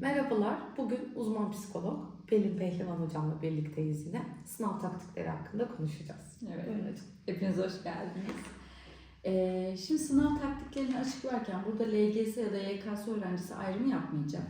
Merhabalar. Bugün uzman psikolog Pelin Pehlivan hocamla birlikteyiz yine. Sınav taktikleri hakkında konuşacağız. Evet. Hocam. Hepiniz hoş geldiniz. Ee, şimdi sınav taktiklerini açıklarken burada LGS ya da YKS öğrencisi ayrımı yapmayacağım.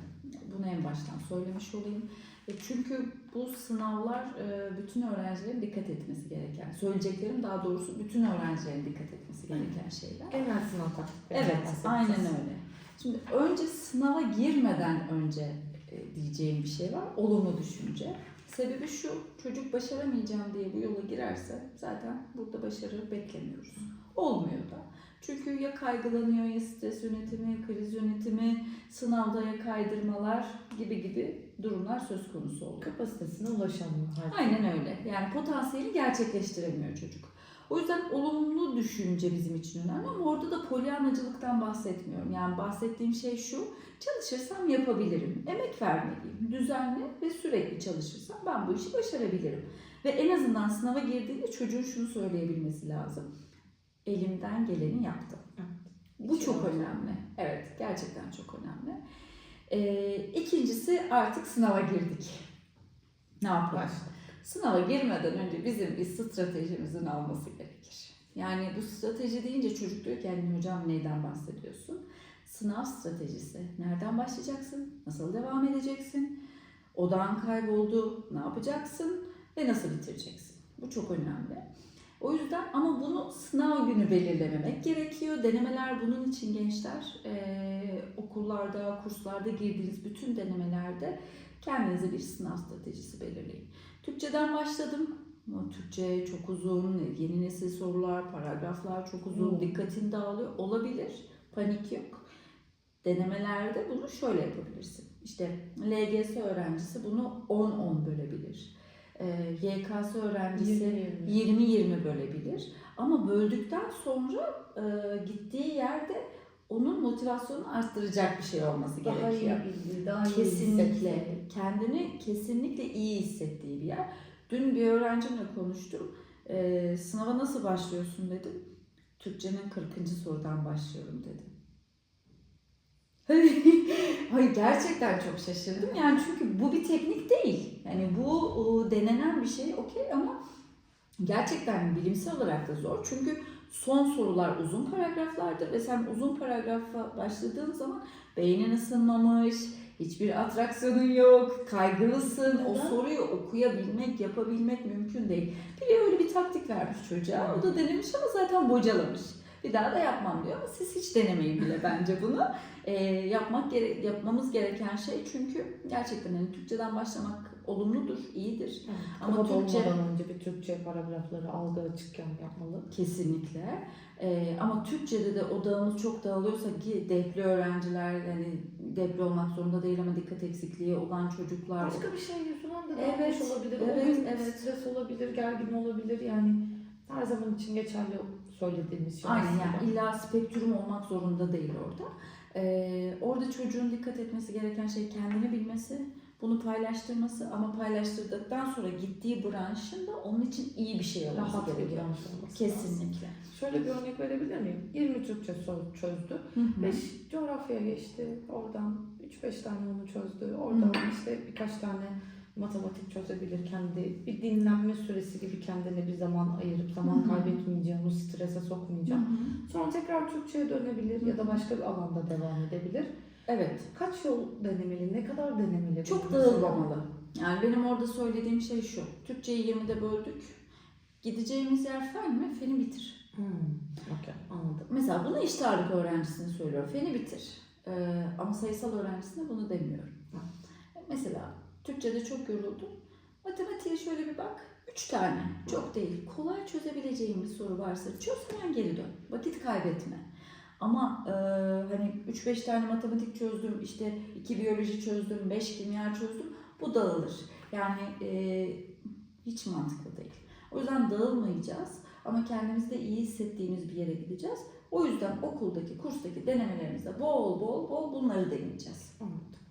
Bunu en baştan söylemiş olayım. E, Çünkü bu sınavlar e, bütün öğrencilerin dikkat etmesi gereken, söyleyeceklerim daha doğrusu bütün öğrencilerin dikkat etmesi gereken şeyler. Genel sınav taktikleri. Evet, aynen öyle. Şimdi önce sınava girmeden önce e, diyeceğim bir şey var. Olumlu düşünce. Sebebi şu, çocuk başaramayacağım diye bu yola girerse zaten burada başarı beklemiyoruz. Olmuyor da. Çünkü ya kaygılanıyor ya stres yönetimi, kriz yönetimi, sınavda ya kaydırmalar gibi gibi durumlar söz konusu oluyor. Kapasitesine ulaşamıyor. Aynen öyle. Yani potansiyeli gerçekleştiremiyor çocuk. O yüzden olumlu düşünce bizim için önemli ama orada da polyanacılıktan bahsetmiyorum. Yani bahsettiğim şey şu, çalışırsam yapabilirim, emek vermeliyim, düzenli ve sürekli çalışırsam ben bu işi başarabilirim. Ve en azından sınava girdiğinde çocuğun şunu söyleyebilmesi lazım. Elimden geleni yaptım. Bu çok önemli. Evet, gerçekten çok önemli. Ee, ikincisi artık sınava girdik. Ne yapalım? Başla. Sınava girmeden önce bizim bir stratejimizin alması gerekir. Yani bu strateji deyince çocuk diyor ki "Yani hocam neyden bahsediyorsun? Sınav stratejisi. Nereden başlayacaksın? Nasıl devam edeceksin? Odan kayboldu. Ne yapacaksın? Ve nasıl bitireceksin? Bu çok önemli. O yüzden ama bunu sınav günü belirlememek gerekiyor. Denemeler bunun için gençler. Ee, okullarda, kurslarda girdiğiniz bütün denemelerde kendinize bir sınav stratejisi belirleyin. Türkçeden başladım. Ama Türkçe çok uzun, yeni nesil sorular, paragraflar çok uzun, Hmm. dikkatin dağılıyor. Olabilir, panik yok. Denemelerde bunu şöyle yapabilirsin. İşte LGS öğrencisi bunu 10-10 bölebilir. Ee, YKS öğrencisi 20 20-20 bölebilir. Ama böldükten sonra e, gittiği yerde onun motivasyonunu arttıracak bir şey olması Daha gerekiyor. iyi bildi, daha iyi Kesinlikle. Kendini kesinlikle iyi hissettiği bir yer. Dün bir öğrencimle konuştum. Ee, sınava nasıl başlıyorsun dedim. Türkçenin 40. sorudan başlıyorum dedi. Hayır gerçekten çok şaşırdım. Yani çünkü bu bir teknik değil. Yani bu o, denenen bir şey okey ama gerçekten bilimsel olarak da zor. Çünkü son sorular uzun paragraflardır ve sen uzun paragrafa başladığın zaman beynin ısınmamış, hiçbir atraksiyonun yok, kaygılısın. O soruyu okuyabilmek, yapabilmek mümkün değil. Biri öyle bir taktik vermiş çocuğa. O da denemiş ama zaten bocalamış. Bir daha da yapmam diyor ama siz hiç denemeyin bile bence bunu. Ee, yapmak gere- yapmamız gereken şey çünkü gerçekten hani Türkçeden başlamak olumludur, iyidir. Ama Ama Türkçe- olmadan önce bir Türkçe paragrafları algı açıkken yapmalı. Kesinlikle. Ee, ama Türkçe'de de odağımız çok dağılıyorsa ki depli öğrenciler yani depli olmak zorunda değil ama dikkat eksikliği olan çocuklar. Başka bir şey yüzünden de Evet, olabilir. evet, o gün evet. stres olabilir, gergin olabilir. Yani her zaman için geçerli söylediğimiz şey Aynen aslında. yani illa spektrum olmak zorunda değil orada. Ee, orada çocuğun dikkat etmesi gereken şey kendini bilmesi, bunu paylaştırması ama paylaştırdıktan sonra gittiği branşın da onun için iyi bir şey olması Rahat gerekiyor. olması lazım. Kesinlikle. Şöyle bir örnek verebilir miyim? 20 Türkçe soru çözdü. Hı hı. 5 coğrafya geçti. Oradan 3-5 tane onu çözdü. Oradan işte birkaç tane matematik çözebilir. Kendi bir dinlenme süresi gibi kendine bir zaman ayırıp zaman Hı hı. kaybetmeyeceğim, onu strese sokmayacağım. hı. Sonra tekrar Türkçe'ye dönebilir ya da başka bir alanda devam edebilir. Evet. Kaç yol denemeli, ne kadar denemeli? Çok dağılmamalı. Yani benim orada söylediğim şey şu. Türkçeyi 20'de böldük. Gideceğimiz yer fen mi? Feni bitir. Hmm, okey, anladım. Mesela bunu iş tarihi öğrencisine söylüyorum. Feni bitir. Ee, ama sayısal öğrencisine bunu demiyorum. Mesela Türkçe'de çok yoruldum. Matematiğe şöyle bir bak. Üç tane. Çok değil. Kolay çözebileceğin bir soru varsa çöz hemen geri dön. Vakit kaybetme. Ama e, hani 3-5 tane matematik çözdüm, işte 2 biyoloji çözdüm, 5 kimya çözdüm. Bu dağılır. Yani e, hiç mantıklı değil. O yüzden dağılmayacağız ama kendimizi de iyi hissettiğimiz bir yere gideceğiz. O yüzden okuldaki, kurstaki denemelerimizde bol bol bol bunları deneyeceğiz.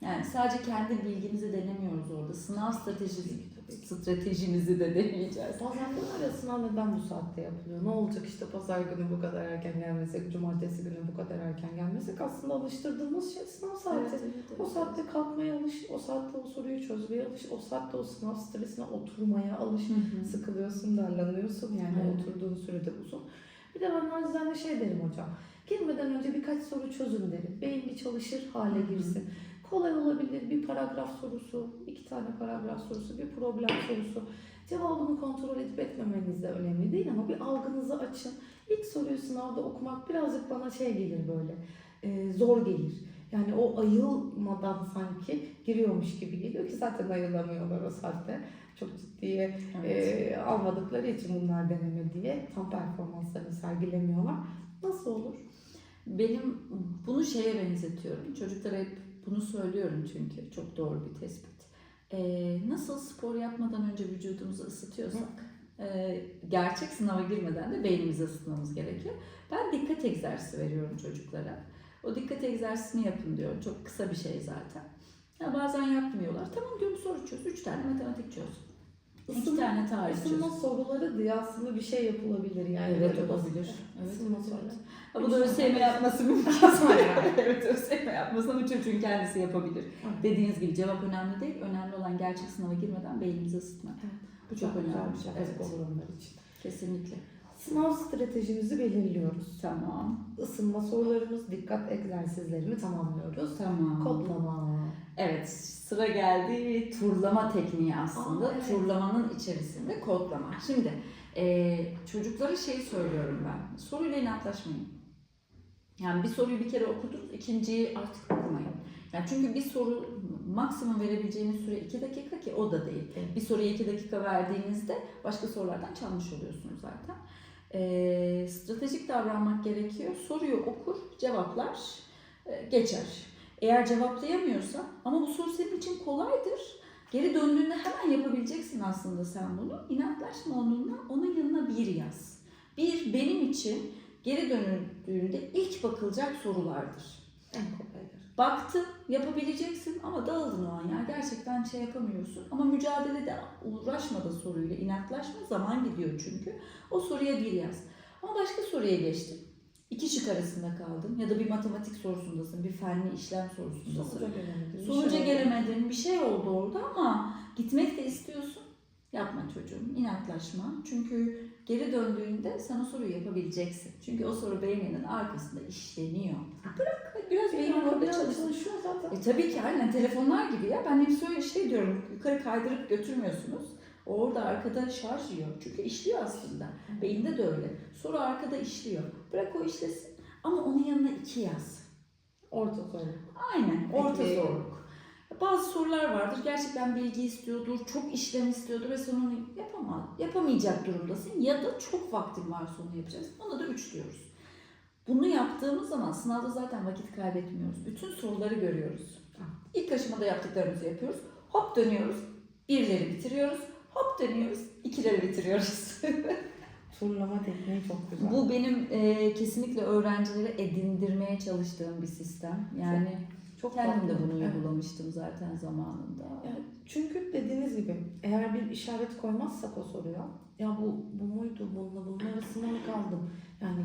Yani sadece kendi bilgimizi denemiyoruz orada. Sınav stratejisi stratejimizi de deneyeceğiz. Bazen de arasına neden bu saatte yapılıyor? Ne olacak işte pazar günü bu kadar erken gelmesek, cumartesi günü bu kadar erken gelmesek aslında alıştırdığımız şey sınav saati. Evet, evet, evet. O saatte kalkmaya alış, o saatte o soruyu çözmeye alış, o saatte o sınav stresine oturmaya alış. Hı hı. Sıkılıyorsun, darlanıyorsun yani Evet. oturduğun sürede uzun. Bir de ben nacizane şey derim hocam. Girmeden önce birkaç soru çözün derim. Beyin bir çalışır hale Hı hı. Kolay olabilir bir paragraf sorusu, iki tane paragraf sorusu, bir problem sorusu. Cevabını kontrol edip etmemeniz de önemli değil ama bir algınızı açın. İlk soruyu sınavda okumak birazcık bana şey gelir böyle, e, zor gelir. Yani o ayılmadan sanki giriyormuş gibi geliyor ki zaten ayılamıyorlar o saatte. Çok ciddiye Evet. e, almadıkları için bunlar deneme diye tam performanslarını sergilemiyorlar. Nasıl olur? Benim bunu şeye benzetiyorum. Çocuklara hep bunu söylüyorum çünkü. Çok doğru bir tespit. Ee, nasıl spor yapmadan önce vücudumuzu ısıtıyorsak, e, gerçek sınava girmeden de beynimizi ısıtmamız gerekiyor. Ben dikkat egzersizi veriyorum çocuklara. O dikkat egzersizini yapın diyorum. Çok kısa bir şey zaten. Ya bazen yapmıyorlar. Tamam diyorum soru çöz. Üç tane matematik çöz. İki tane tarih çöz. Isınma soruları diye aslında bir şey yapılabilir yani. Evet Böyle olabilir. Evet, Isınma evet, soruları. evet. Ha, bu da ÖSYM yapması mümkün. evet ÖSYM yapması ama çocuğun kendisi yapabilir. Evet. Dediğiniz gibi cevap önemli değil. Önemli olan gerçek sınava girmeden beynimizi ısıtmak. Bu Çok çok güzel önemli. bir şey Evet. evet. olur onlar için. Kesinlikle. Sınav stratejimizi belirliyoruz. Tamam. Isınma sorularımız, dikkat egzersizlerini tamamlıyoruz. Tamam. Kodlama. Evet sıra geldi turlama tekniği aslında. Aa, evet. Turlamanın içerisinde kodlama. Şimdi e, çocuklara şey söylüyorum ben. Soruyla inatlaşmayın. Yani bir soruyu bir kere okudunuz, ikinciyi artık okumayın. Yani çünkü bir soru maksimum verebileceğiniz süre 2 dakika ki o da değil. Evet. Bir soruya 2 dakika verdiğinizde başka sorulardan çalmış oluyorsunuz zaten. E, stratejik davranmak gerekiyor. Soruyu okur, cevaplar, e, geçer. Eğer cevaplayamıyorsa ama bu soru senin için kolaydır. Geri döndüğünde hemen yapabileceksin aslında sen bunu. İnatlaşma onunla, onun yanına bir yaz. Bir benim için geri dönüldüğünde ilk bakılacak sorulardır. Baktın yapabileceksin ama dağıldın o an ya gerçekten şey yapamıyorsun. Ama mücadelede uğraşma da soruyla inatlaşma zaman gidiyor çünkü. O soruya bir yaz. Ama başka soruya geçtin. İki şık arasında kaldın ya da bir matematik sorusundasın, bir fenli işlem sorusundasın. Sonuca gelemedin. Sonuca gelemedin, bir şey oldu orada ama gitmek de istiyorsun. Yapma çocuğum, inatlaşma. Çünkü geri döndüğünde sana soruyu yapabileceksin. Çünkü o soru beyninin arkasında işleniyor. Bırak hadi biraz beynin Beyin orada çalışsın. çalışıyor zaten. E tabii ki aynen telefonlar gibi ya. Ben hep söyle şey diyorum yukarı kaydırıp götürmüyorsunuz. Orada arkada şarj yiyor. Çünkü işliyor aslında. Beyinde de öyle. Soru arkada işliyor. Bırak o işlesin. Ama onun yanına iki yaz. Orta zorluk. Aynen. Orta zorluk. Bazı sorular vardır. Gerçekten bilgi istiyordur. Çok işlem istiyordur ve sen onu yapamaz, yapamayacak durumdasın. Ya da çok vaktin var onu yapacaksın. Ona da üç diyoruz. Bunu yaptığımız zaman sınavda zaten vakit kaybetmiyoruz. Bütün soruları görüyoruz. İlk aşamada yaptıklarımızı yapıyoruz. Hop dönüyoruz. Birleri bitiriyoruz. Hop dönüyoruz. ikileri bitiriyoruz. Turlama tekniği çok güzel. Bu benim e, kesinlikle öğrencilere edindirmeye çalıştığım bir sistem. Yani çok kendim de bunu Evet. uygulamıştım zaten zamanında. Yani çünkü dediğiniz gibi eğer bir işaret koymazsak o soruya ya bu bu muydu bununla bunun arasında mı kaldım? Yani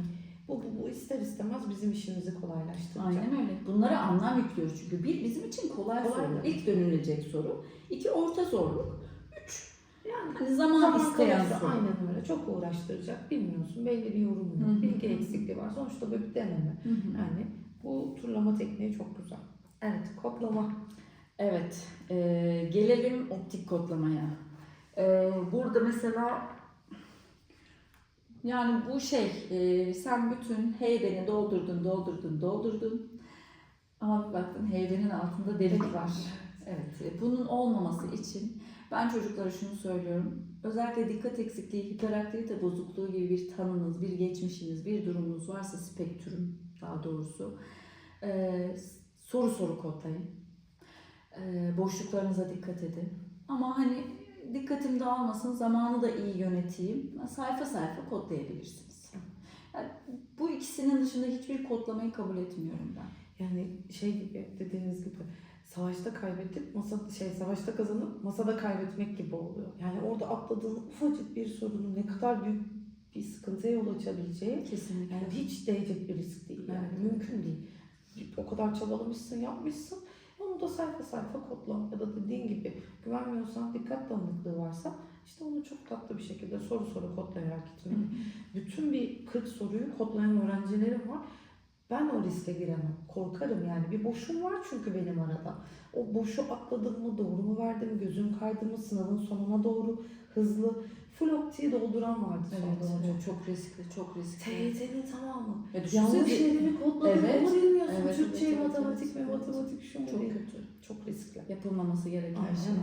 bu, bu, bu ister istemez bizim işimizi kolaylaştıracak. Aynen öyle. Bunlara anlam yüklüyoruz çünkü. Bir bizim için kolay, Kolay. soru. İlk dönülecek soru. İki orta zorluk. Üç Yani hani zaman, zaman isteyen soru. aynen öyle çok uğraştıracak. Bilmiyorsun belli bir yorum yok. Bilgi eksikliği var. Sonuçta böyle bir deneme. Hı hı. Yani bu turlama tekniği çok güzel. Evet kodlama. Evet, e, gelelim optik kodlamaya. E, burada mesela yani bu şey, e, sen bütün heybeni doldurdun, doldurdun, doldurdun. Ama bir baktın heybenin altında delik var. Evet, e, bunun olmaması için ben çocuklara şunu söylüyorum. Özellikle dikkat eksikliği, hiperaktivite bozukluğu gibi bir tanınız, bir geçmişiniz, bir durumunuz varsa spektrum daha doğrusu. e, soru soru kodlayın. E, boşluklarınıza dikkat edin. Ama hani dikkatim dağılmasın, zamanı da iyi yöneteyim. Sayfa sayfa kodlayabilirsiniz. Yani bu ikisinin dışında hiçbir kodlamayı kabul etmiyorum ben. Yani şey gibi dediğiniz gibi savaşta kaybedip masa şey savaşta kazanıp masada kaybetmek gibi oluyor. Yani orada atladığın ufacık bir sorunun ne kadar büyük bir sıkıntıya yol açabileceği Kesinlikle. yani hiç değecek bir risk değil. Yani Evet. mümkün değil. O kadar çabalamışsın, yapmışsın. Onu da sayfa sayfa kodla ya da dediğin gibi güvenmiyorsan, dikkat dağınıklığı varsa işte onu çok tatlı bir şekilde soru soru kodlayarak gitmek. Bütün bir 40 soruyu kodlayan öğrencilerim var. Ben o riske giremem. Korkarım yani. Bir boşum var çünkü benim arada. O boşu atladım mı, doğru mu verdim, gözüm kaydı mı, sınavın sonuna doğru hızlı. Full optiği dolduran vardı Evet, hocam. evet, çok riskli, çok riskli. TYT'nin tamamı. Ya Yanlış yerini kodladın, Evet, onu bilmiyorsun. evet, Türkçe, evet, matematik evet, mi, evet. matematik şu Çok değil. kötü. Çok riskli. Yapılmaması gereken Aynen şey.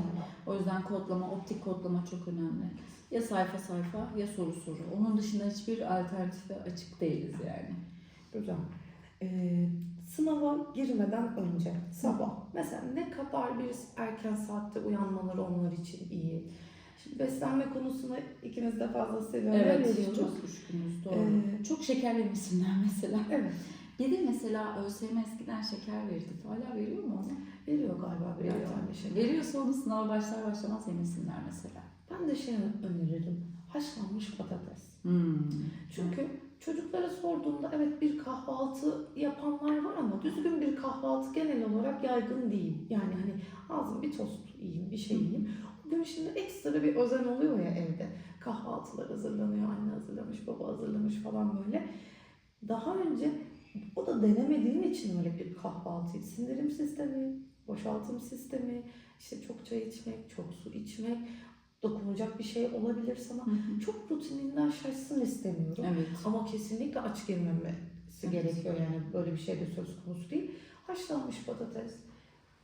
O yüzden kodlama, optik kodlama çok önemli. Ya sayfa sayfa ya soru soru. Onun dışında hiçbir alternatife açık değiliz yani. Güzel. Ee, sınava girmeden önce sabah mesela ne kadar bir erken saatte uyanmaları onlar için iyi. Şimdi beslenme konusuna ikimiz de fazla seviyoruz. Evet, çok düşkünüz doğru. Ee, çok şeker yemesinler mesela. Evet. Bir de mesela ÖSYM eskiden şeker verirdi. Hala veriyor mu onu? Veriyor galiba Veriyor. tane şey. Veriyorsa onu sınava başlar başlamaz yemesinler mesela. Ben de şey öneririm. Haşlanmış patates. Hmm. Çünkü çocuklara sorduğumda evet bir kahvaltı yapanlar var ama düzgün bir kahvaltı genel olarak yaygın değil. Yani hani ağzım bir tost yiyeyim, bir şey yiyeyim. O gün şimdi ekstra bir özen oluyor ya evde. Kahvaltılar hazırlanıyor, anne hazırlamış, baba hazırlamış falan böyle. Daha önce o da denemediğim için öyle bir kahvaltı. Sindirim sistemi, boşaltım sistemi, işte çok çay içmek, çok su içmek, dokunacak bir şey olabilir sana. Hı hı. Çok rutininden şaşsın istemiyorum. Evet. Ama kesinlikle aç girmemesi Evet. gerekiyor yani böyle bir şey de söz konusu değil. Haşlanmış patates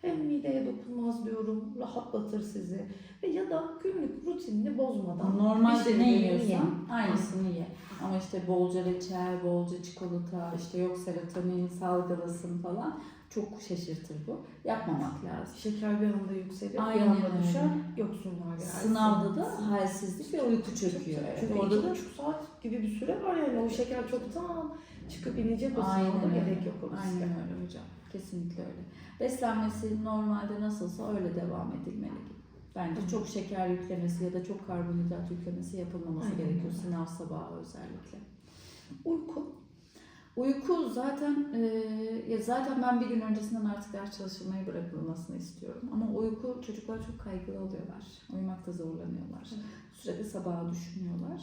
hem mideye dokunmaz diyorum, rahatlatır sizi ve ya da günlük rutinini bozmadan Normalde ne yiyorsan aynısını ye. Ama işte bolca reçel, bolca çikolata, işte yok serotonin salgılasın falan çok şaşırtır bu. Yapmamak lazım. Şeker bir anda yükselir, bir Aynen anda öyle. düşer, yoksunlar gelsin. Sınavda da halsizlik ve uyku çöküyor. Evet. Çünkü Orada da buçuk saat gibi bir süre var yani o şeker çoktan çıkıp inecek o sınavda gerek yok o. Aynen öyle hocam. Kesinlikle öyle. Beslenmesi normalde nasılsa öyle devam edilmeli. Bence Hı. çok şeker yüklemesi ya da çok karbonhidrat yüklemesi yapılmaması Aynen gerekiyor sınav sabahı özellikle. Uyku. Uyku zaten e, ya zaten ben bir gün öncesinden artık ders çalışılmayı bırakılmasını istiyorum. Ama uyku çocuklar çok kaygılı oluyorlar. Uyumakta zorlanıyorlar. Evet. Sürekli sabaha düşünüyorlar.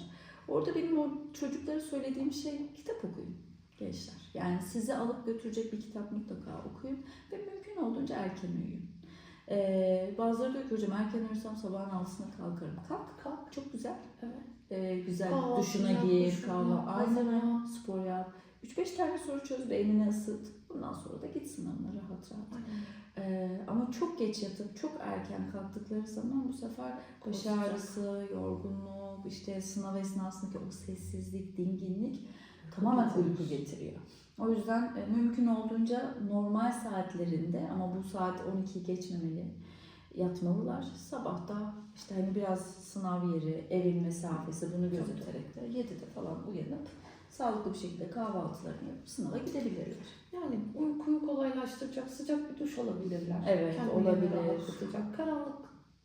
Orada benim o çocuklara söylediğim şey kitap okuyun gençler. Yani sizi alıp götürecek bir kitap mutlaka okuyun ve mümkün olduğunca erken uyuyun. Ee, bazıları diyor ki hocam erken uyursam sabahın altısına kalkarım. Kalk kalk çok güzel. Evet. Ee, güzel Kahvaltını duşuna gir, yap, aynen spor yap. 3-5 tane soru çöz, beynini ısıt. Bundan sonra da git sınavına rahat rahat. Ee, ama çok geç yatıp çok erken kalktıkları zaman bu sefer baş ağrısı, yorgunluk, işte sınav esnasındaki o sessizlik, dinginlik tamamen uyku getiriyor. O yüzden e, mümkün olduğunca normal saatlerinde ama bu saat 12'yi geçmemeli yatmalılar. Sabah da işte hani biraz sınav yeri, evin mesafesi bunu gözeterek de 7'de falan uyanıp sağlıklı bir şekilde kahvaltılarını yapıp sınava gidebilirler. Yani uykuyu kolaylaştıracak sıcak bir duş alabilirler. Evet, Kendilerini olabilir. rahatlatacak. Karanlık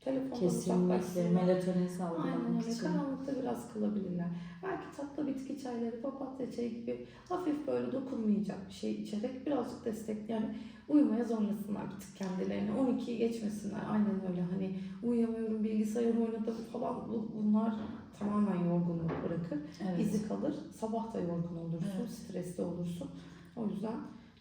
telefondan Kesinlikle melatonin Aynen öyle. için. Karanlıkta biraz kılabilirler. Belki tatlı bitki çayları, papatya çayı gibi hafif böyle dokunmayacak bir şey içerek birazcık destek yani uyumaya zorlasınlar bir tık kendilerini. 12'yi geçmesinler. Aynen öyle. Hani uyuyamıyorum, bilgisayar oynadım falan bu- bunlar tamamen yorgunluk bırakır. Evet. İzi kalır. Sabah da yorgun olursun, Evet. stresli olursun. O yüzden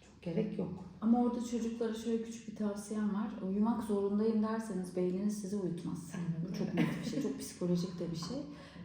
çok gerek yok. Ama orada çocuklara şöyle küçük bir tavsiyem var. Uyumak zorundayım derseniz beyniniz sizi uyutmaz. Bu çok net bir şey. Çok psikolojik de bir şey.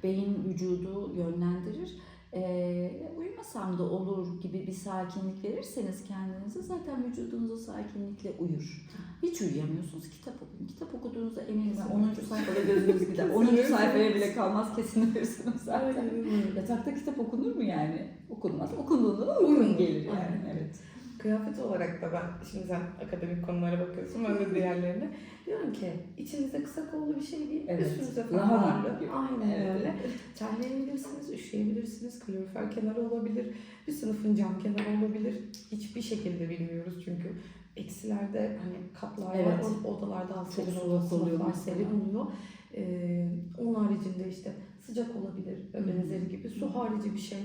Beyin vücudu yönlendirir. Ee, uyumasam da olur gibi bir sakinlik verirseniz kendinize zaten vücudunuz o sakinlikle uyur. Hiç uyuyamıyorsunuz. Kitap okuyun. Kitap okuduğunuzda eminim ben 10. sayfada gözünüz gider. 10. sayfaya bile kalmaz kesin uyursunuz zaten. Yatakta kitap okunur mu yani? Okunmaz. Okunduğunda da Uygun. gelir yani. Evet. Kıyafet olarak da ben, şimdi sen akademik konulara bakıyorsun, ben de diğerlerine. Diyorum ki içinizde kısa kollu bir şey değil, Evet. fermuarlı. gibi. Aynen Evet. öyle. Terleyebilirsiniz, üşüyebilirsiniz, kalorifer kenarı olabilir, bir sınıfın cam kenarı olabilir. Hiçbir şekilde bilmiyoruz çünkü eksilerde hani katlar var. Evet. O odalarda Çok serin oluyor, serin oluyor. Ee, onun haricinde işte sıcak olabilir benzeri gibi su harici bir şey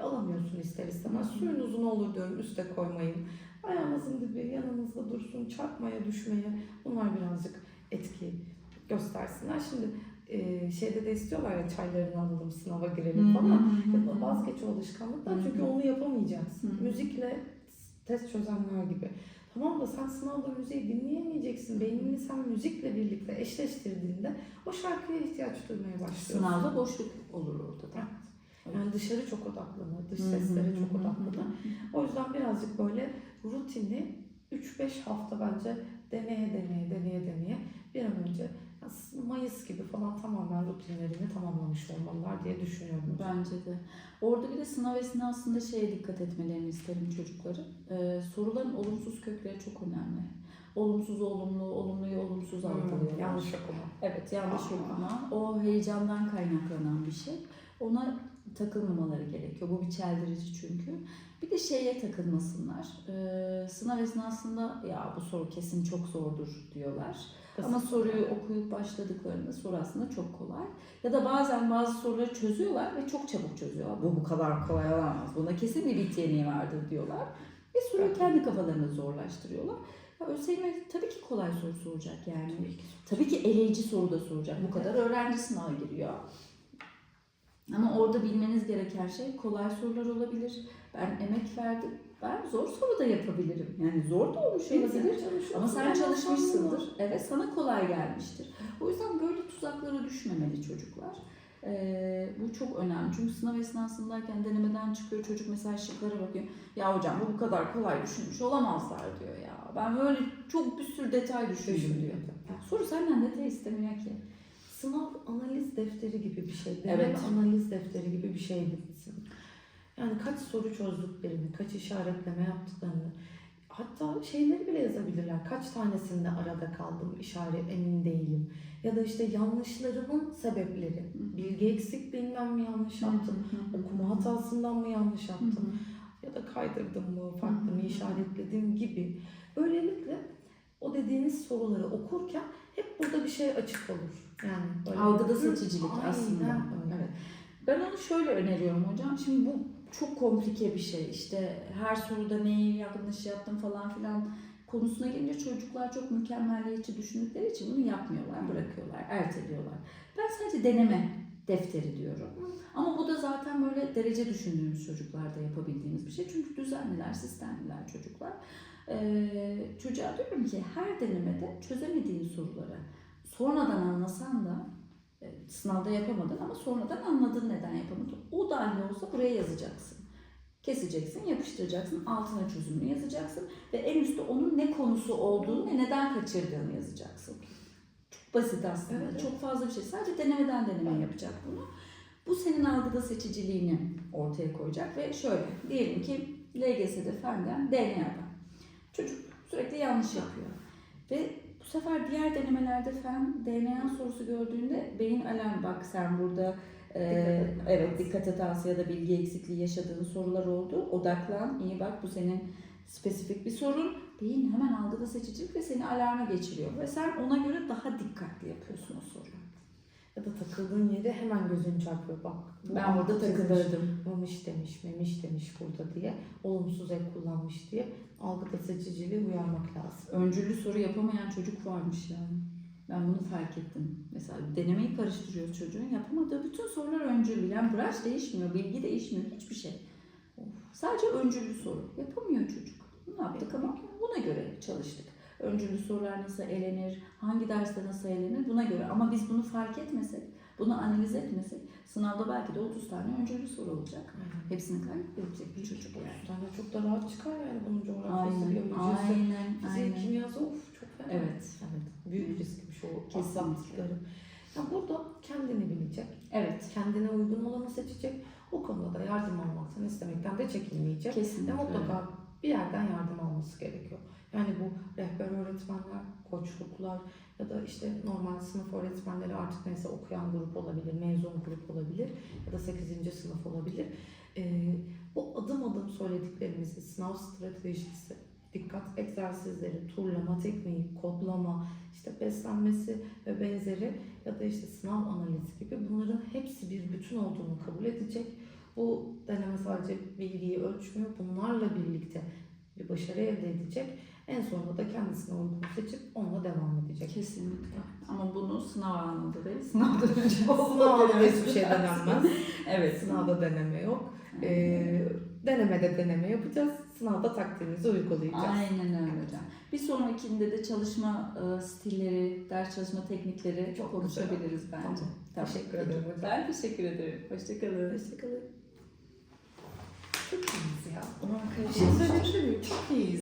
alamıyorsun ister istemez. Suyunuz ne olur diyorum üste koymayın. Ayağınızın dibi yanınızda dursun, çarpmaya, düşmeye bunlar birazcık etki göstersinler. Şimdi e, şeyde de istiyorlar ya çaylarını alalım sınava girelim falan. Ya vazgeç o alışkanlıktan çünkü onu yapamayacaksın. Müzikle test çözenler gibi. Tamam da sen sınavda müziği dinleyemeyeceksin. Beynini sen müzikle birlikte eşleştirdiğinde o şarkıya ihtiyaç duymaya başlıyorsun. Sınavda boşluk olur orada da. Evet. Yani dışarı çok odaklanır, dış seslere çok odaklanır. O yüzden birazcık böyle rutini 3-5 hafta bence deneye deneye deneye deneye bir an önce Mayıs gibi falan tamamen rutinlerini tamamlamış olmalılar diye düşünüyorum. Bence de. Orada bir de sınav esnasında şeye dikkat etmelerini isterim çocukların. Ee, soruların olumsuz kökleri çok önemli. Olumsuz olumlu, olumluyu olumsuz algılıyorlar. Hmm, yanlış okuma. Evet yanlış Aa. okuma. O heyecandan kaynaklanan bir şey. Ona takılmamaları gerekiyor. Bu bir çeldirici çünkü. Bir de şeye takılmasınlar. Ee, sınav esnasında ya bu soru kesin çok zordur diyorlar. Ama soruyu okuyup başladıklarında soru aslında çok kolay. Ya da bazen bazı soruları çözüyorlar ve çok çabuk çözüyorlar. Bu bu kadar kolay olamaz. Buna kesin bir bit yeteneği vardır diyorlar. Ve soruyu kendi kafalarında zorlaştırıyorlar. Ya ÖSYM tabii ki kolay soru soracak yani. Tabii ki. Tabii ki eleyici soru da soracak. Bu kadar öğrenci sınava giriyor. Ama orada bilmeniz gereken şey kolay sorular olabilir. Ben emek verdim. Ben zor soru da yapabilirim. Yani zor da olmuş olabilir. Ama sen çalışmışsındır. Evet sana kolay gelmiştir. O yüzden böyle tuzaklara düşmemeli çocuklar. Ee, bu çok önemli. Çünkü sınav esnasındayken denemeden çıkıyor çocuk mesela şıklara bakıyor. Ya hocam bu bu kadar kolay düşünmüş olamazlar diyor ya. Ben böyle çok bir sürü detay düşündüm diyor. Soru senden detay istemiyor ki. Sınav analiz defteri gibi bir şey. Evet. analiz defteri gibi bir şey bitsin. Yani kaç soru çözdüklerini, kaç işaretleme yaptıklarını, hatta şeyleri bile yazabilirler. Kaç tanesinde arada kaldım, işaret emin değilim. Ya da işte yanlışlarımın sebepleri. Bilgi eksikliğinden mi yanlış yaptım? Okuma hatasından mı yanlış yaptım? Ya da kaydırdım mı, farklı mı işaretledim gibi. Böylelikle o dediğiniz soruları okurken şey açık olur. Yani böyle Algıda seçicilik Aynen aslında. Evet. Ben onu şöyle öneriyorum hocam. Şimdi bu çok komplike bir şey. İşte her soruda neyi yanlış yaptım falan filan konusuna gelince çocuklar çok mükemmelliyetçi düşündükleri için bunu yapmıyorlar, bırakıyorlar, erteliyorlar. Ben sadece deneme defteri diyorum. Ama bu da zaten böyle derece düşündüğümüz çocuklarda yapabildiğimiz bir şey. Çünkü düzenliler, sistemliler çocuklar. Ee, çocuğa diyorum ki her denemede çözemediğin soruları sonradan anlasan da e, sınavda yapamadın ama sonradan anladın neden yapamadın. O dahi olsa buraya yazacaksın. Keseceksin, yapıştıracaksın, altına çözümünü yazacaksın ve en üstte onun ne konusu olduğunu ve neden kaçırdığını yazacaksın. Çok basit aslında. Evet. Çok fazla bir şey. Sadece denemeden deneme yapacak bunu. Bu senin algıda seçiciliğini ortaya koyacak ve şöyle diyelim ki LGS'de fenden DNA'dan. Çocuk sürekli yanlış yapıyor. Ve bu sefer diğer denemelerde fen DNA sorusu gördüğünde beyin alarm bak sen burada e, Dikkat evet dikkat hatası ya da bilgi eksikliği yaşadığın sorular oldu. Odaklan, iyi bak bu senin spesifik bir sorun. Beyin hemen algıda seçicilik ve seni alarma geçiriyor. Ve sen ona göre daha dikkatli yapıyorsun o soruyu. Takıldığın yere hemen gözün çarpıyor. Bak Ben çizmiş, takılırdım. Mamış demiş, memiş demiş burada diye. Olumsuz ek kullanmış diye algıda seçiciliği uyarmak lazım. Öncüllü soru yapamayan çocuk varmış yani. Ben bunu fark ettim. Mesela denemeyi karıştırıyor çocuğun. Yapamadığı bütün sorular öncüllü. Yani branş değişmiyor, bilgi değişmiyor, hiçbir şey. Of. Sadece öncüllü soru. Yapamıyor çocuk. Ne yaptık ama buna göre çalıştık. Öncüllü sorular nasıl elenir, hangi derste nasıl elenir buna göre. Ama biz bunu fark etmesek, bunu analiz etmesek sınavda belki de 30 tane öncüllü soru olacak. Hepsini kaybedecek bir çocuk yani. Tane çok da rahat çıkar yani bunun coğrafyası, Aynen, biyolojisi, aynen, fiziği, aynen. kimyası of çok fena. Evet. Evet. Büyük riskmiş o Kesinlikle. Yani burada kendini bilecek, Evet, kendine uygun olanı seçecek. O konuda da yardım almaktan istemekten de çekinmeyecek. Ve kesinlikle. mutlaka bir yerden yardım alması gerekiyor. Yani bu rehber öğretmenler, koçluklar ya da işte normal sınıf öğretmenleri artık neyse okuyan grup olabilir, mezun grup olabilir ya da 8. sınıf olabilir. Ee, bu adım adım söylediklerimizi, sınav stratejisi dikkat egzersizleri, turlama tekniği, kodlama, işte beslenmesi ve benzeri ya da işte sınav analizi gibi bunların hepsi bir bütün olduğunu kabul edecek. Bu deneme sadece bilgiyi ölçmüyor. Bunlarla birlikte bir başarı elde edecek. En sonunda da kendisine uygun seçip onunla devam edecek. Kesinlikle. Ama bunu sınav anında değil, sınavdan önce Sınavda hiçbir şey denenmez. Evet. Sınavda deneme yok. Ee, denemede deneme yapacağız. Sınavda taktiğimizi uygulayacağız. Aynen öyle hocam. Bir sonrakinde de çalışma e, stilleri, ders çalışma teknikleri Çok konuşabiliriz bence. Tamam. Tamam. Teşekkür ederim hocam. Ben teşekkür ederim. Hoşçakalın. Hoşçakalın. Çok iyiyiz ya. Umarım Bir şey? Çok iyiyiz.